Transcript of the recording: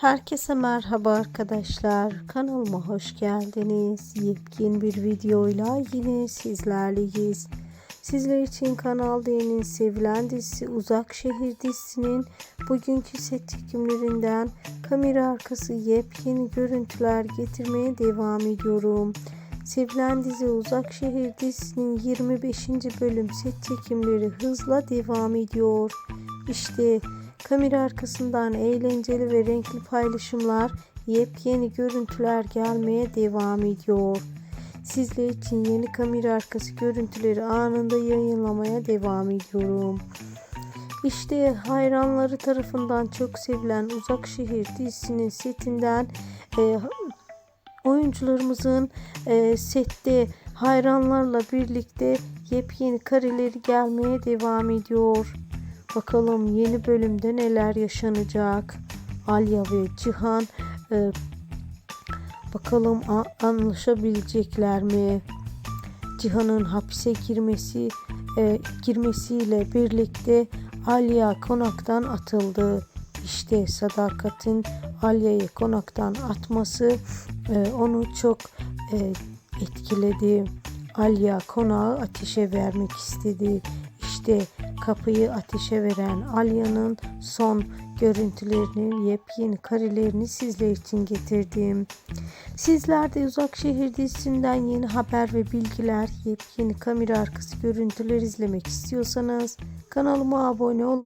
Herkese merhaba arkadaşlar. Kanalıma hoş geldiniz. Yepyeni bir videoyla yine sizlerleyiz. Sizler için Kanal D'nin sevilen dizisi Uzak Şehir dizisinin bugünkü set çekimlerinden kamera arkası yepyeni görüntüler getirmeye devam ediyorum. Sevilen dizi Uzak Şehir dizisinin 25. bölüm set çekimleri hızla devam ediyor. İşte kamera arkasından eğlenceli ve renkli paylaşımlar, yepyeni görüntüler gelmeye devam ediyor. Sizler için yeni kamera arkası görüntüleri anında yayınlamaya devam ediyorum. İşte hayranları tarafından çok sevilen Uzak Şehir dizisinin setinden e, oyuncularımızın e, sette hayranlarla birlikte yepyeni kareleri gelmeye devam ediyor. Bakalım yeni bölümde neler yaşanacak. Alya ve Cihan e, bakalım anlaşabilecekler mi? Cihan'ın hapise girmesi e, girmesiyle birlikte Alya konaktan atıldı. İşte Sadakat'in Alya'yı konaktan atması e, onu çok e, etkiledi. Alya konağı ateşe vermek istedi. İşte kapıyı ateşe veren Alya'nın son görüntülerini, yepyeni karelerini sizler için getirdim. Sizler de Uzak Şehir dizisinden yeni haber ve bilgiler, yepyeni kamera arkası görüntüler izlemek istiyorsanız kanalıma abone ol.